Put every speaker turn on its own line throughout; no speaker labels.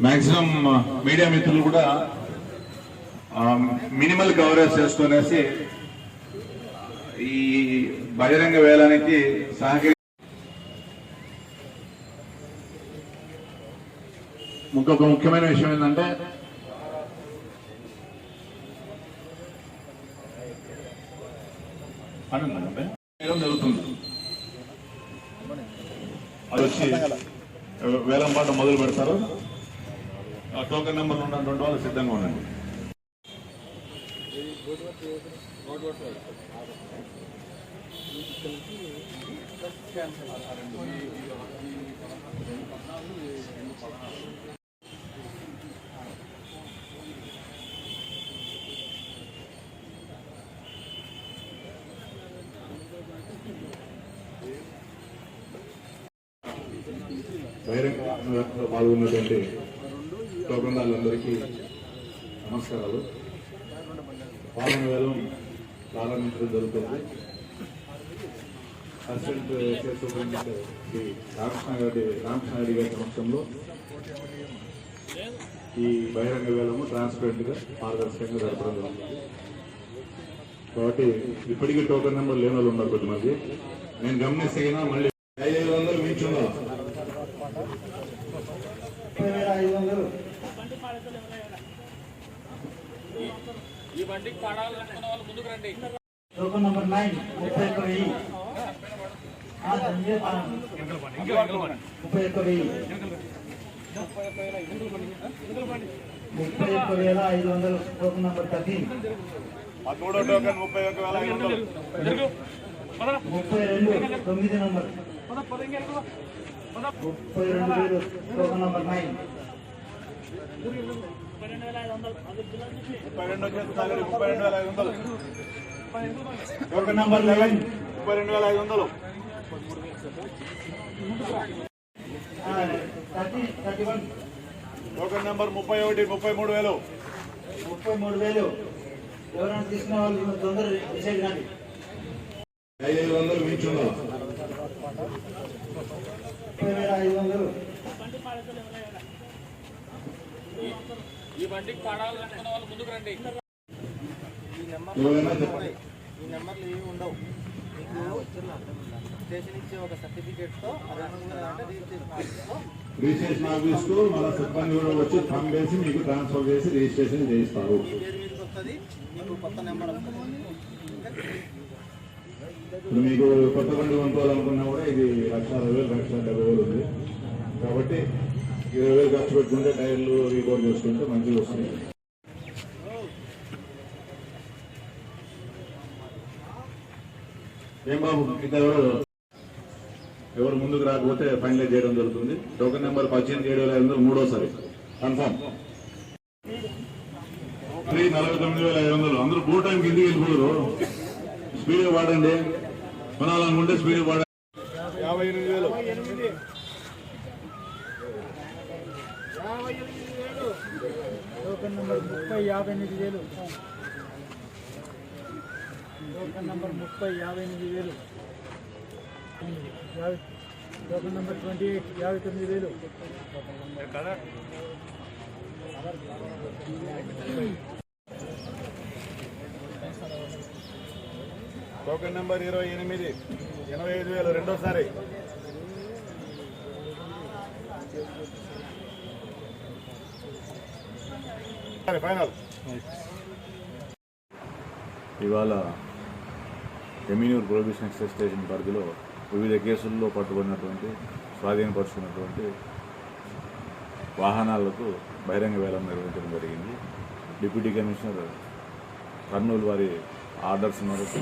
Maximum media uh, మిత్రులు కూడా minimal coverage చేసుకునేసి ఈ బహిరంగ వేలానికి సహకరి ఇంకొక ముఖ్యమైన విషయం ఏంటంటే జరుగుతుంది. అది వచ్చి వేలం పాట మొదలు పెడతారు. ఆ టోకెన్ నెంబర్ ఉన్నటువంటి వాళ్ళు సిద్ధంగా ఉండండి. బహిరంగ పాల్గొన్నటువంటి టోకందారులందరికీ నమస్కారాలు. పాలన వేలం ప్రారంభించడం జరుగుతుంది. Assistant SS superintendent Shri Ramakrishna గారి రామకృష్ణ రెడ్డి గారి సమక్షంలో ఈ బహిరంగ వేలము ట్రాన్స్పరెంట్గా పారదర్శకంగా జరపడం జరుగుతుంది. కాబట్టి ఇప్పటికీ టోకెన్ నెంబర్ లేని వాళ్ళు ఉన్నారు కొద్దిమంది నేను గమనిస్తే మళ్ళీ ఐదు వందలు మించున్నా
ముప్పై వేల ఐదు వందలు
ఈ బండికి పడాలనుకున్న వాళ్ళు ముందుకు రండి.
టోకన్ నంబర్ నైన్ ముప్పై ఒక్క వెయ్యి. ముప్పై ఒక్క వెయ్యి. ముప్పై ఒక్క వేల ఐదు వందలు. Token number thirteen.
పదమూడో టోకెన్ ముప్పై ఒక వేల ఐదు వందలు.
ముప్పై రెండు తొమ్మిది నంబర్. ముప్పై రెండు వేలు టోకన్ నంబర్ నైన్.
ముప్పై రెండు వచ్చేసి ముప్పై రెండు వేల ఐదు వందలు
ఒక నంబర్ లెవెన్
ముప్పై రెండు వేల ఐదు వందలు
thirty thirty one
token number ముప్పై ఒకటి ముప్పై మూడు వేలు.
ముప్పై మూడు వేలు ఎవరైనా తీసుకున్న వాళ్ళు తొందర డిసైడ్ కానీ
ఐదు వందలు మించున్నా
ఐదు వందలు
ఈ బండికి పడాలనుకున్న వాళ్ళు ముందుకు రండి.
చెప్పండి.
ఈ నెంబర్లు ఏమి ఉండవు. మీకు స్టేషన్ ఇచ్చే ఒక సర్టిఫికేట్తో అది అనుకున్నది అంటే రిజిస్ట్రేషన్ ఆఫీస్లో
రిజిస్ట్రేషన్ ఆఫీస్కు మన సిబ్బంది కూడా వచ్చి థంబ్ వేసి మీకు ట్రాన్స్ఫర్ చేసి రిజిస్ట్రేషన్ చేయిస్తారు.
మీకు కొత్త నెంబర్
ఇప్పుడు మీకు కొత్త బండి కొనుక్కోవాలనుకున్నా కూడా ఇది లక్ష అరవై వేలు లక్ష డెబ్బై వేలు ఉంది. కాబట్టి ఇరవై వేలు ఖర్చు పెట్టుకుంటే టైర్లు రీకోడ్ చేసుకుంటే మంచిగా వస్తుంది ఏం బాబు ఇంకా ఎవరు? ఎవరు ముందుకు రాకపోతే ఫైనలైజ్ చేయడం జరుగుతుంది. టోకెన్ నెంబర్ పద్దెనిమిది ఏడు వేల ఐదు వందలు మూడోసారి. కన్ఫర్మ్. త్రీ నలభై తొమ్మిది వేల ఐదు వందలు. అందరూ బూ టైం కిందికి వెళ్ళిపోరు స్పీడ్ వాడండి. కొనాలనుకుంటే స్పీడ్ వాడండి యాభై ఎనిమిది వేలు
టోకన్ నంబర్ ముప్పై యాభై ఎనిమిది వేలు. టోకన్ నంబర్ ముప్పై యాభై ఎనిమిది వేలు. యాభై టోకన్ నంబర్ ట్వంటీ ఎయిట్ యాభై తొమ్మిది వేలు.
టోకెన్ నెంబర్ ఇరవై ఎనిమిది ఎనభై ఐదు వేలు రెండోసారి.
ఇవాళ ఎమ్యూనియర్ ప్రొహిబిషన్ ఎక్సైజ్ స్టేషన్ పరిధిలో వివిధ కేసుల్లో పట్టుబడినటువంటి స్వాధీనపరుచుకున్నటువంటి వాహనాలకు బహిరంగ వేలం నిర్వహించడం జరిగింది. డిప్యూటీ కమిషనర్ కర్నూలు వారి ఆర్డర్స్ మేరకు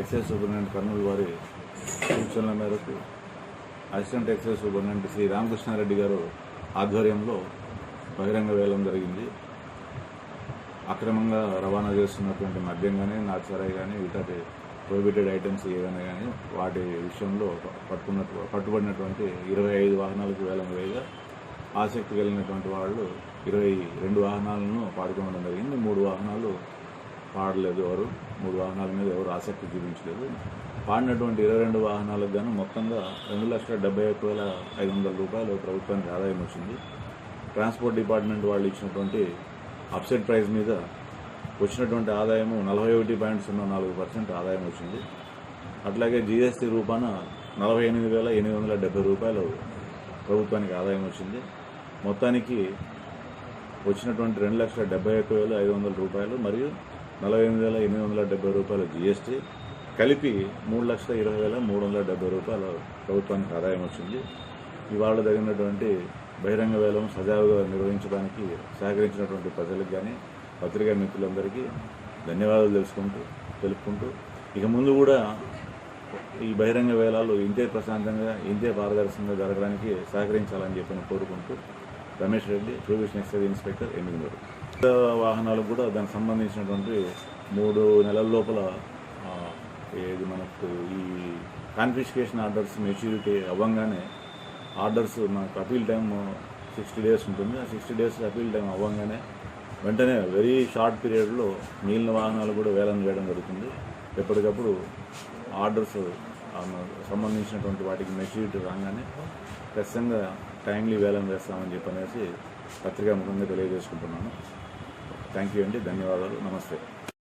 ఎక్సైజ్ సూపరింటెండెంట్ కర్నూలు వారి సూచనల మేరకు assistant excise superintendent Shri Ramakrishna Reddy గారు ఆధ్వర్యంలో బహిరంగ వేలం జరిగింది. అక్రమంగా రవాణా చేస్తున్నటువంటి మద్యం కానీ నాచరాయి కానీ ఇతర ప్రొహిబిటెడ్ ఐటమ్స్ ఏవైనా కానీ వాటి విషయంలో పట్టుకున్నట్టు పట్టుబడినటువంటి ఇరవై ఐదు వాహనాలకు వేలం వేయగా ఆసక్తి కలిగినటువంటి వాళ్ళు ఇరవై రెండు వాహనాలను పాడుకోవడం జరిగింది. మూడు వాహనాలు పాడలేదు ఎవరు. మూడు వాహనాల మీద ఎవరు ఆసక్తి చూపించలేదు. పాడినటువంటి ఇరవై రెండు వాహనాలకు గాను మొత్తంగా రెండు లక్షల డెబ్బై ఒక్క వేల ఐదు వందల రూపాయలు ప్రభుత్వానికి ఆదాయం వచ్చింది.
ట్రాన్స్పోర్ట్ డిపార్ట్మెంట్ వాళ్ళు ఇచ్చినటువంటి అప్సెట్ ప్రైస్ మీద వచ్చినటువంటి ఆదాయము నలభై ఒకటి పాయింట్ సున్నా నాలుగు పర్సెంట్ ఆదాయం వచ్చింది. అట్లాగే జీఎస్టీ రూపాన నలభై ఎనిమిది వేల ఎనిమిది వందల డెబ్బై రూపాయలు ప్రభుత్వానికి ఆదాయం వచ్చింది. మొత్తానికి వచ్చినటువంటి రెండు లక్షల డెబ్బై ఒక్క వేల ఐదు వందల రూపాయలు మరియు నలభై ఎనిమిది వేల ఎనిమిది వందల డెబ్బై రూపాయలు జీఎస్టీ కలిపి మూడు లక్షల ఇరవై వేల మూడు వందల డెబ్బై రూపాయలు ప్రభుత్వానికి ఆదాయం వచ్చింది. ఇవాళ జరిగినటువంటి బహిరంగ వేలం సజావుగా నిర్వహించడానికి సహకరించినటువంటి ప్రజలకు కానీ పత్రికా మిత్రులందరికీ ధన్యవాదాలు తెలుసుకుంటూ తెలుపుకుంటూ ఇక ముందు కూడా ఈ బహిరంగ వేలాలు ఇంతే ప్రశాంతంగా ఇంతే పారదర్శకంగా జరగడానికి సహకరించాలని చెప్పి కోరుకుంటూ Ramesh Reddy prohibition excise inspector Yemmiganur వాహనాలకు కూడా దానికి సంబంధించినటువంటి మూడు నెలల లోపల ఏది మనకు ఈ కాన్ఫిస్కేషన్ ఆర్డర్స్ మెచ్యూరిటీ అవ్వంగానే ఆర్డర్స్ మనకు అపీల్ టైం సిక్స్టీ డేస్ ఉంటుంది. ఆ సిక్స్టీ డేస్ అపీల్ టైం అవ్వగానే వెంటనే వెరీ షార్ట్ పీరియడ్లో మిగిలిన వాహనాలు కూడా వేలం చేయడం జరుగుతుంది. ఎప్పటికప్పుడు ఆర్డర్స్ సంబంధించినటువంటి వాటికి మెచ్యూరిటీ రాగానే ఖచ్చితంగా టైంలీ వేలం వేస్తామని చెప్పనేసి పత్రికా ముఖంగా తెలియజేసుకుంటున్నాను. థ్యాంక్ యూ అండి. ధన్యవాదాలు. నమస్తే.